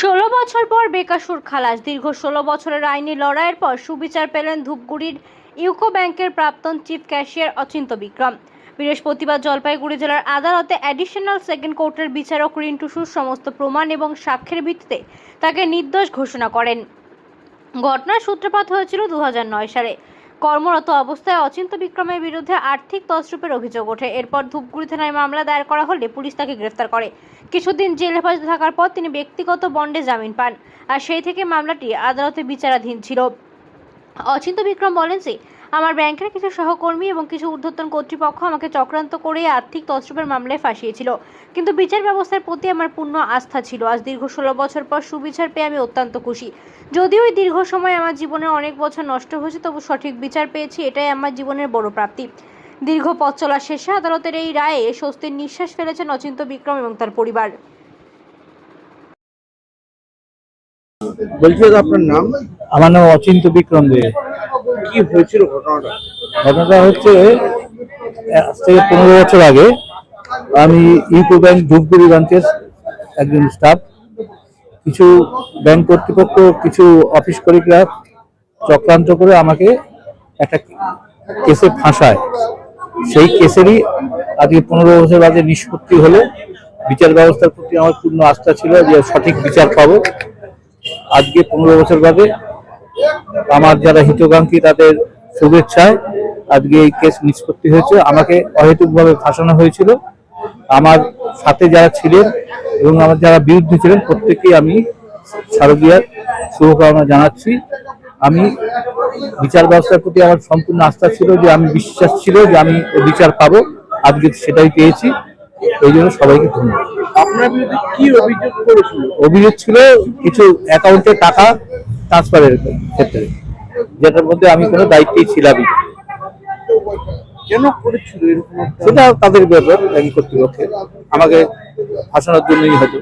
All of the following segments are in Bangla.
ষোলো বছর পর বেকাসুর খালাস। দীর্ঘ ষোলো বছরের আইনি লড়াইয়ের পর সুবিচার পেলেন ধূপগুড়ির ইউকো ব্যাংকের প্রাক্তন চিফ ক্যাশিয়ার অচিন্ত বিক্রম। বৃহস্পতিবার জলপাইগুড়ি জেলার আদালতে অ্যাডিশনাল সেকেন্ড কোর্টের বিচারক রিন্টুসুর সমস্ত প্রমাণ এবং সাক্ষ্যের ভিত্তিতে তাকে নির্দোষ ঘোষণা করেন। ঘটনার সূত্রপাত হয়েছিল দু হাজার নয় সালে। কর্মরত অবস্থায় অচিন্ত বিক্রমের বিরুদ্ধে আর্থিক তসরূপের অভিযোগ ওঠে। এরপর ধূপগুড়ি থানায় মামলা দায়ের করা হলে পুলিশ তাকে গ্রেফতার করে। কিছুদিন জেল হেফাজতে থাকার পর তিনি ব্যক্তিগত বন্ডে জামিন পান। আর সেই থেকে মামলাটি আদালতে বিচারাধীন ছিল। অচিন্ত বিক্রম বলেন যে আমার ব্যাংকের কিছু সহকর্মী এবং কিছু ঊর্ধ্বতন কর্তৃপক্ষ আমাকে চক্রান্ত করে আর্থিক তছরূপের মামলায় ফাঁসিয়েছিল। কিন্তু বিচার ব্যবস্থার প্রতি আমার পূর্ণ আস্থা ছিল। আজ দীর্ঘ ষোলো বছর পর সুবিচার পেয়ে আমি অত্যন্ত খুশি। যদিও এই দীর্ঘ সময় আমার জীবনের অনেক বছর নষ্ট হয়েছে তবু সঠিক বিচার পেয়েছি এটাই আমার জীবনের বড় প্রাপ্তি। দীর্ঘ পথ চলা শেষে আদালতের এই রায়ে স্বস্তির নিঃশ্বাস ফেলেছেন অচিন্ত বিক্রম এবং তার পরিবার। বলছি আপনার নাম? আমার নাম অচিন্ত বিক্রম দে। কি হয়েছিল ঘটনাটা? ঘটনাটা হচ্ছে আজ থেকে পনেরো বছর আগে আমি ইউকো ব্যাংক ধূপগুড়ি ব্রাঞ্চের একজন স্টাফ, কিছু ব্যাংক কর্তৃপক্ষ, কিছু অফিস কলিগরা চক্রান্ত করে আমাকে একটা কেসে ফাঁসায়। সেই কেসেরই আজকে পনেরো বছর বাদে নিষ্পত্তি হলো। বিচার ব্যবস্থার প্রতি আমার পূর্ণ আস্থা ছিল যে সঠিক বিচার পাবো। আজকে পনেরো বছর বাদে আমার যারা হিতকাঙ্ক্ষী তাদের শুভেচ্ছায় আজকে এই কেস নিষ্পত্তি হয়েছে। আমাকে অহেতুকভাবে ফাঁসানো হয়েছিল। আমার সাথে যারা ছিলেন এবং আমার যারা বিরুদ্ধে ছিলেন প্রত্যেককেই আমি শারদীয়ার শুভকামনা জানাচ্ছি। আমি বিচার ব্যবস্থার প্রতি আমার সম্পূর্ণ আস্থা ছিল যে আমি বিশ্বাস ছিল যে আমি বিচার পাবো। আজকে সেটাই পেয়েছি। এই জন্য সবাইকে ধন্যবাদ। আপনার বিরুদ্ধে কি অভিযোগ করেছিল? অভিযোগ ছিল কিছু অ্যাকাউন্টে টাকা ট্রান্সফারের ক্ষেত্রে যেটার মধ্যে আমি কোনো দায়িত্বেই ছিলামই কেন করেছিল সেটা তাদের ব্যাপার ব্যাংক কর্তৃপক্ষের। আমাকে ফাঁসানোর জন্যই হয়তো।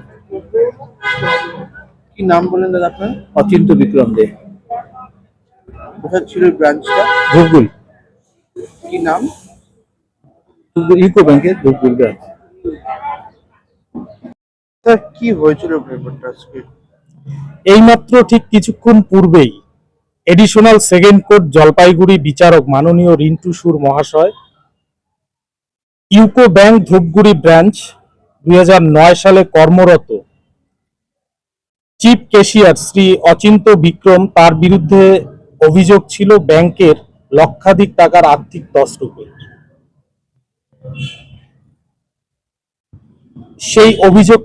কি নাম বলেন দাদা আপনার? অচিন্ত বিক্রম দে। কোথায় ছিল ব্রাঞ্চটা ধূপগুড়ি। কি নাম? ইউকো ব্যাংকের ধূপগুড়ি ব্রাঞ্চ কি হয়েছিল আজকে? এইমাত্র ঠিক কিছুক্ষণ পূর্বেই এডিশনাল সেকেন্ড কোর্ট জলপাইগুড়ি বিচারক মাননীয় রিন্টু সুর মহাশয়, ইউকো ব্যাংক ধূপগুড়ি ব্রাঞ্চ দুই সালে কর্মরত চিফ ক্যাশিয়ার শ্রী অচিন্ত বিক্রম, তার বিরুদ্ধে অভিযোগ ছিল ব্যাংকের লক্ষাধিক টাকার আর্থিক তছরূপে সেই অভিযোগ